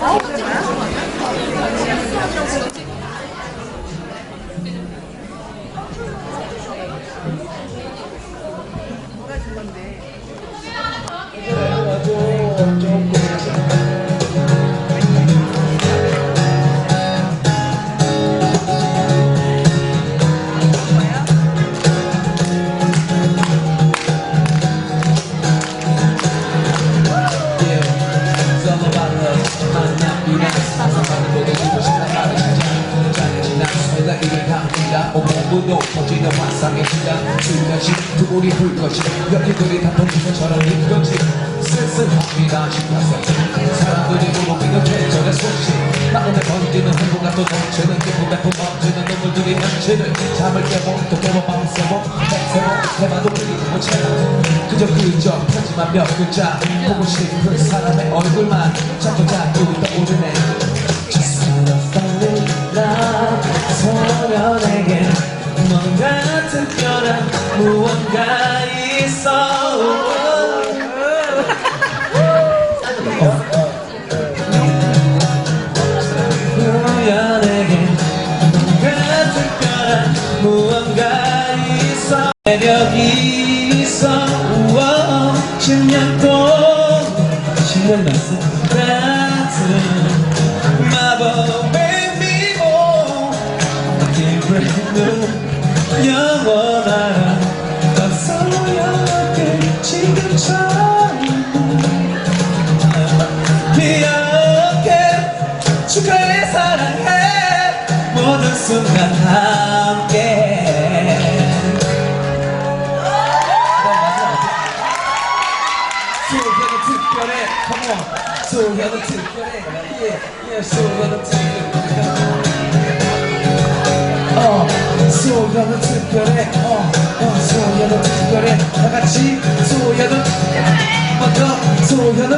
오 퍼지는 환상의 시간 수면시 두골이 불 것이 여기들이 다 던지면처럼 이거지. 쓸쓸합니다 싶어서 사람들이 물어보는 계절의 소식. 마음에 번지는 행복과 또 넘치는 기쁨 배품 멈추는 눈물들이 넘치는 잠을 깨고 또 깨고 밤을 새고 해봐도 그리고 채나 그저 그저 편지만 몇 글자 보고 싶은 사람의 얼굴만 자꾸 자꾸 떠오르네. Just wanna fall in love 소년에게 뭔가 특별한 무언가 있어. 소년에게 뭔가 특별한 무언가 있어. 매력이 있어. 우와. 10년 동안. 10년 났어 기브레는 영원한 건설로였게 지금처럼. 기억해 축하해 사랑해. 모든 순간 함께. 소녀는 특별해 come on. 소녀는 특별해 yeah yeah 소녀는 특별해 소녀는 특별해 어, 어 소녀는 특별해 다같이 소녀는 먼저 소녀는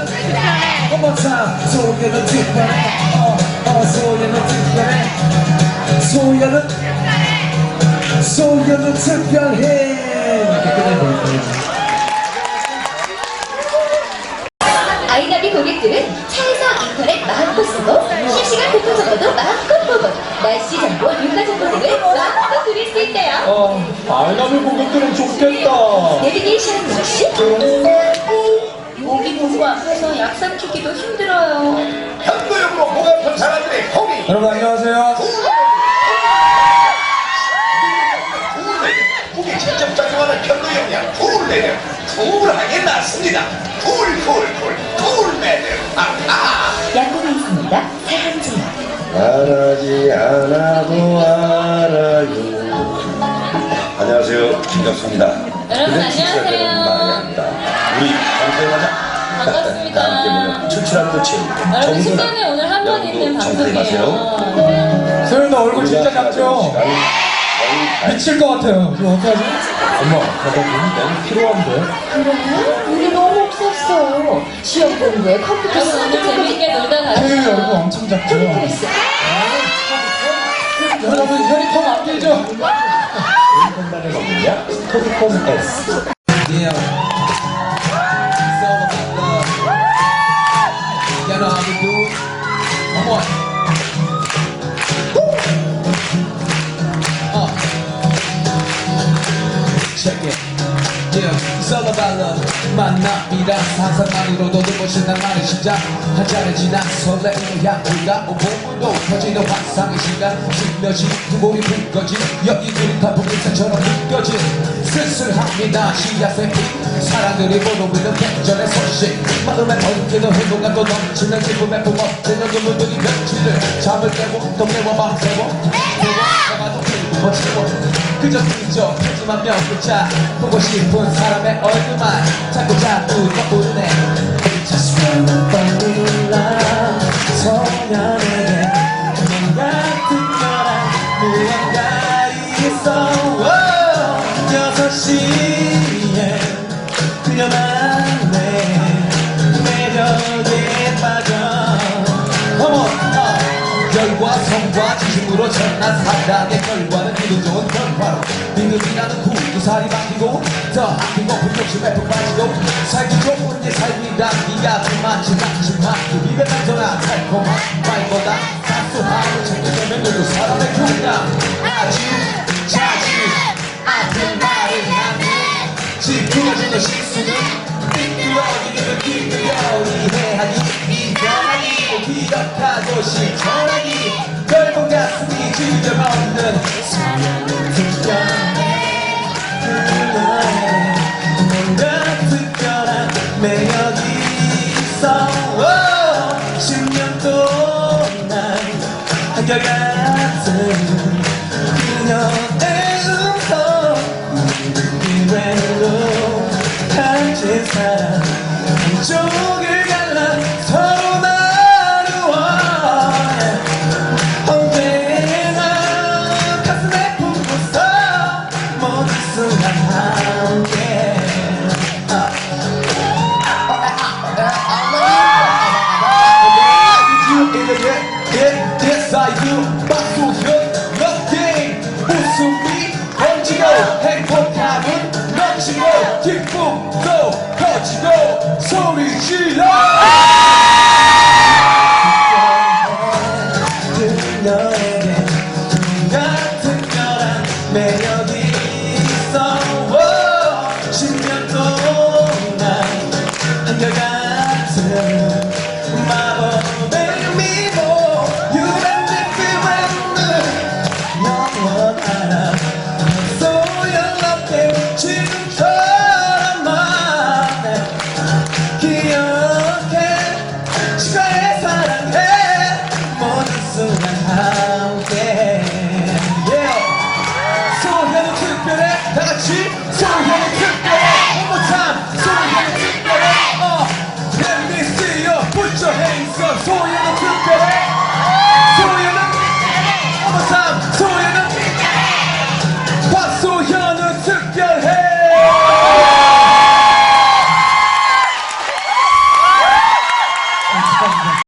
one more time 소녀는 특별해 어, 어 소녀는 특별해 소녀는 소녀는 특별해 이렇게 끝내버릴게 인터넷 마음껏 쓰고 실시간 교통 정보도 마음껏 보고 날씨 정보, 육가 정보 등을 마음껏 누릴 수 있대요. 어, 알나비 고객들은 좋겠다. 내비게이션 역시 여기 보고 앞에서 약산 키기도 힘들어요. 현도역으로 목아픈 사람들의 호미 여러분 안녕하세요. 직접 작용하는 현도역량 쿨레드 쿨하게 났습니다 쿨쿨쿨 쿨레드 말하지 않아도 알아요. 안녕하세요. 김덕수입니다. 여러분, 안녕하세요. 마리아입니다. 우리 방송하자. 반갑습니다. 다 함께 모여 출출한 꽃이 여러분 식단에 오늘 한 번 있는 방송이에요. 네. 소연아 얼굴 진짜 작죠? 미칠 것 같아요. 이거 어떡하지? 엄마, 나도 너무 필요한데. 그래? 우리 너무 시험 공부에 컴퓨터 여러분 오늘 쓰고 재밌게 놀다 태율 가세요. 얼굴 엄청 작죠? 그랬어. 여러분 혈이 더 막히죠? 판단을 먹느냐? 토비콘 S. Yeah. It's all about love. You know how we do it. Come on. Uh. Check it. Love. 만남이란 상상만으로도 눈부신 낭만의 시작. 한 잔을 지나 설레이는 향기가 온몸으로 퍼지는 환상의 시간. 슬며시 두볼이 불꺼진 여기들이 다 풍기산처럼 느껴진 쓸쓸합니다. 씨앗의 빛. 사랑들이 모노비는 백전의 소식. 마음에 던지는 행복과 또 넘치는 기쁨의 뿜어지는 눈물들이 며칠을 잠을 깨고 또 깨워 밤새고 깨워 더 채워 그저 그저 하지만 몇 글자 보고 싶은 사람의 얼굴만 자꾸 자꾸 떠오르네. Just love 소년에게 뭔가 특별한 무언가 있어. Oh, 여섯 시에 그녀만 꿈과 성과 지심으로 전한 사랑의 결과는 기분 좋은 결과로 믿음이라는 구두살이 바뀌고 더 아끼고 불욕심에 푹 빠지고 살기 좋은 내 삶이란 이야기 많지 않지만 그 입에 단정한 달콤한 말보다 사소함을 챙겨내면 누구 사람의 교양 아주 자주 아픈 말을 하는 지푸러지는 실수는 삐뚤어지는 삐뚤어 이해하기. 인정하기 기억하고 실천 매력 있어. oh, 10년 동안 한결같은 그녀의 웃어. 미래로 함께 살아 한쪽을 갈라 서로 나누어. 언제나 가슴에 품고서 모든 순간 대대사유 박수현 nothing 웃음이 번지고 행복함은 넘치고 기쁨도 커지고 소리 질러. 너에게 같은 거란 매력.